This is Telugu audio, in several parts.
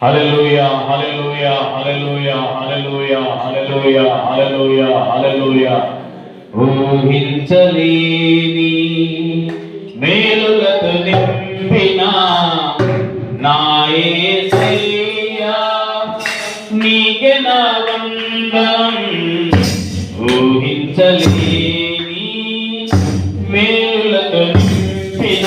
హల్లెలూయా హల్లెలూయా హల్లెలూయా హల్లెలూయా హల్లెలూయా హల్లెలూయా హల్లెలూయా ఊహించలేని మేలులతో నింపిన నా యేసయ్యా నీకే నా వందనం. ఊహించలేని మేలులతో నింపిన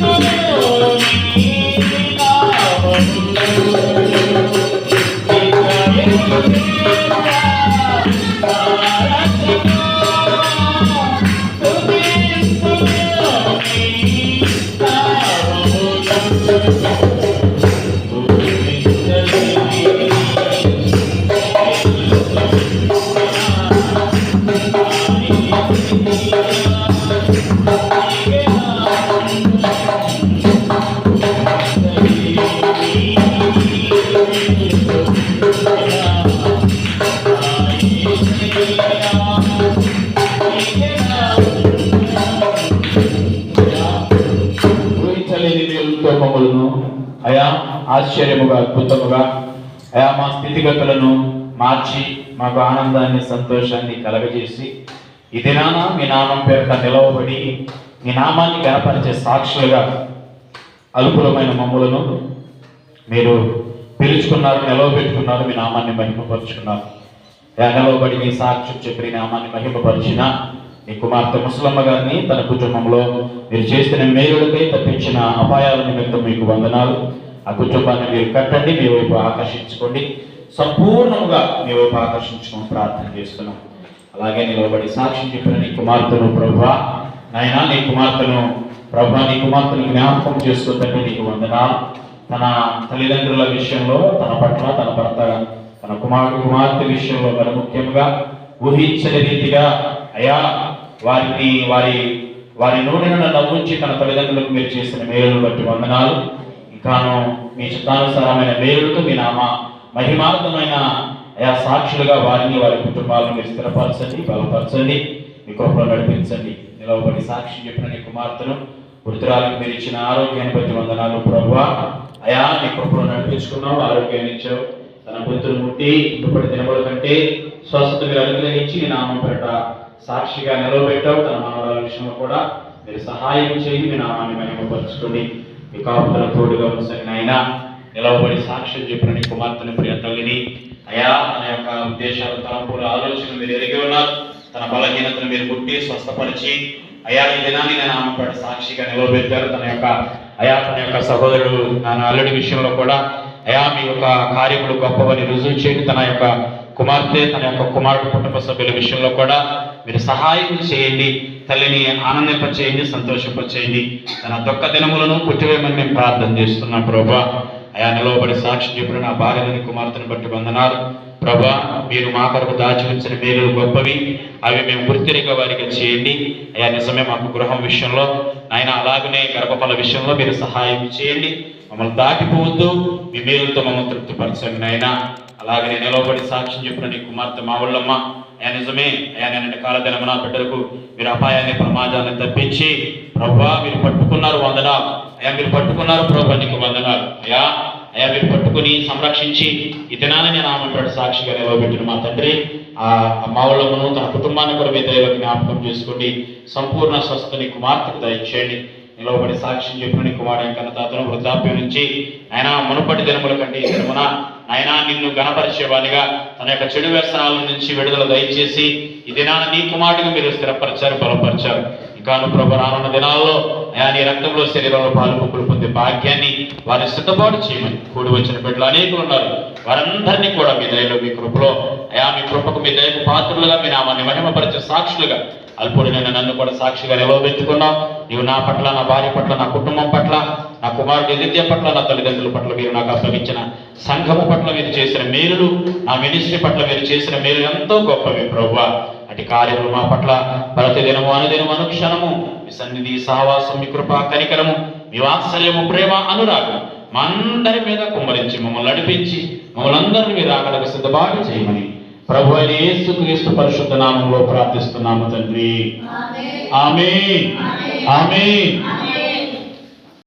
ఊహించలేని అయా ఆశ్చర్యముగా అద్భుతముగా అయా మా స్థితిగతులను మార్చి మాకు ఆనందాన్ని సంతోషాన్ని కలగజేసి ఈ దినాన మీ నామం పేరిట నిలవబడి మీ నామాన్ని గనపరిచే సాక్షులుగా అనుకూలమైన మమ్ములను మీరు పిలుచుకున్నారు నిలవబెట్టుకున్నారు మీ నామాన్ని మహిమపరుచుకున్నారు. నిలవబడి మీ సాక్షి చెప్పి నామాన్ని మహిమపరిచిన మీ కుమార్తె ముసలమ్మ గారిని తన కుటుంబంలో మీరు చేస్తున్న మేలులకై తప్పించిన అపాయాల నిమిత్తం మీకు వందనాలు. ఆ కుటుంబాన్ని మీరు కట్టండి మీ వైపు ఆకర్షించుకోండి. సంపూర్ణంగా మీ వైపు ఆకర్షించుకొని ప్రార్థన చేస్తున్నాం. అలాగే నిలబడి సాక్ష్యం చెప్పిన నీ కుమార్తెను ప్రభా నాయనా నీ కుమార్తెను ప్రభా నీ కుమార్తెను జ్ఞాపకం చేసుకోదండి నీకు వందనాలు. తన తల్లిదండ్రుల విషయంలో తన పట్ల తన భర్త తన కుమారుడు కుమార్తె విషయంలో మరి ముఖ్యంగా ఊహించని రీతిగా అయా వారిని వారి వారి నూనెను నవ్వుంచి తన తల్లిదండ్రులకు మీరు చేసిన మేలును బట్టి వందనాలు. ఇంకాను మీ చిత్తానుసారమైన మేలుతో మీ నామ మహిమార్థమైన అయా సాక్షులుగా వారిని వారి కుటుంబాలను మీరు స్థిరపరచండి బలపరచండి మీ కృపలో నడిపించండి. నిలవబడి సాక్షి చెప్పిన నీ కుమార్తెను వృద్ధురాలకు మీరు ఇచ్చిన ఆరోగ్యాన్ని బట్టి వందనాలు. ప్రభు అయా నీ కృపలో నడిపించుకున్నావు ఆరోగ్యాన్ని ఇచ్చావు. తన బుద్ధులు ముట్టి ఇప్పటి దినముల కంటే స్వస్థత మీరు అనుగ్రహించి మీ నామం పెట్ట సాక్షిగా నిలవబెట్టావు. తన మనవరాల విషయంలో కూడా మీరు సహాయం చేయి మీ నామాన్ని మహిమపరచుకోండి. మీ కాపుల తోడుగా ఉంచండి ఆయన నిలవబడి సాక్ష్యం చెప్పిన నీ కుమార్తెను ప్రియ తల్లిని అయా తన యొక్క ఉద్దేశాలు తలంపులు ఆలోచనలు మీరు ఎరిగి ఉన్నారు. తన బలహీనతను మీరు ముట్టి స్వస్థపరిచి అయా ఈ దినాన్ని నేను ఆమె పట్ల సాక్షిగా నిలవబెట్టారు. తన యొక్క అయా తన యొక్క సహోదరుడు నా అల్లుడి విషయంలో కూడా అయా మీ యొక్క కార్యములు గొప్పవని రుజువు చేయండి. తన యొక్క కుమార్తె తన యొక్క కుమారుడు కుటుంబ సభ్యుల విషయంలో కూడా మీరు సహాయం చేయండి. తల్లిని ఆనందింపచేయండి సంతోషింపచేయండి. తన దుఃఖ దినములను పుట్టివేయమని మేము ప్రార్థన చేస్తున్నాం ప్రభా. అయా నిలవబడి సాక్షి చెప్పిన నా భార్యని కుమార్తెను బట్టి వందనాలు. ప్రభా మీరు మా కొరకు దాచి ఉంచిన మేలు గొప్పవి. అవి మేము గుర్తిరిగా వారికి చేయండి. అయా నిజమే మాకు గృహం విషయంలో ఆయన అలాగనే గర్భఫల విషయంలో మీరు సహాయం చేయండి. మమ్మల్ని దాటిపోవద్దు. మీ మేలుతో మమ్మల్ని తృప్తిపరచండి నాయన. నేను నిలవబడి సాక్ష్యం చెప్పిన నీ కుమార్తె మావళ్ళమ్మ అయ్యా నిజమే. అయ్యా నేను కాలదినము నా బిడ్డలకు మీరు అపాయాన్ని ప్రమాదాన్ని తప్పించి ప్రభా మీరు పట్టుకున్నారు వందనాలు. అయ్యా మీరు పట్టుకున్నారు ప్రభా నీకు వందనాలు. అయ్యా అయ్యా మీరు పట్టుకుని సంరక్షించి ఈ దినాన్ని నేను ఆమె సాక్షిగా నిలవబెట్టిన మా తండ్రి. ఆ మావళ్ళమ్మను తన కుటుంబాన్ని కూడా మీ దయలో జ్ఞాపకం చేసుకోండి. సంపూర్ణ స్వస్థని కుమార్తెకు దయచేయండి. నిలవబడి సాక్ష్యం చెప్పిన నీ కుమారుడు తాతను వృద్ధాప్యం నుంచి ఆయన మునుపటి దినముల కంటే ఈ దినమున ఆయన నిన్ను గణపరిచేవానిగా తన యొక్క చెడు వ్యసనాల నుంచి విడుదల దయచేసి ఈ దినాన నీ కుమారుడిగా మీరు స్థిరపరిచారు బలపరిచారు. ఇంకాను ప్రభు రానున్న దినాల్లో ఆయా నీ రక్తంలో శరీరంలో పాలు పుక్కులు పొందే భాగ్యాన్ని వారిని సిద్ధపాటు చేయమని కూడి వచ్చిన బిడ్డలు అనేకులు ఉన్నారు. వారందరినీ కూడా మీ దయలో మీ కృపలో అయా మీ కృపకు మీ దయకు పాత్రులుగా మీ నామాన్ని మహిమపరిచే సాక్షులుగా అల్పుడినైన నన్ను కూడా సాక్షిగా నిలవబెట్టుకున్నావు. నీవు నా పట్ల నా భార్య పట్ల నా కుటుంబం పట్ల నా కుమారుడు నిత్య పట్ల నా తల్లిదండ్రుల పట్ల మీరు నాకు అప్పగించిన సంఘము పట్ల మీరు చేసిన మేలులు నా మినిస్ట్రీ పట్ల మీరు చేసిన మేలు ఎంతో గొప్పవి ప్రభు అటు కార్యములు మా పట్ల ప్రతిదినము అనుదినము అనుక్షణము మీ సన్నిధి సహవాసం మీ కృప కనికరము మీ వాత్సల్యము ప్రేమ అనురాగం మా అందరి మీద కుమ్మరించి మమ్మల్ని నడిపించి మమ్మల్ని అందరినీ మీరు ఆకలకు సిద్ధబాటు చేయమని ప్రభు అయిన యేసు క్రీస్తు పరిశుద్ధ నామంలో ప్రార్థిస్తున్నాము తండ్రి. ఆమె ఆమె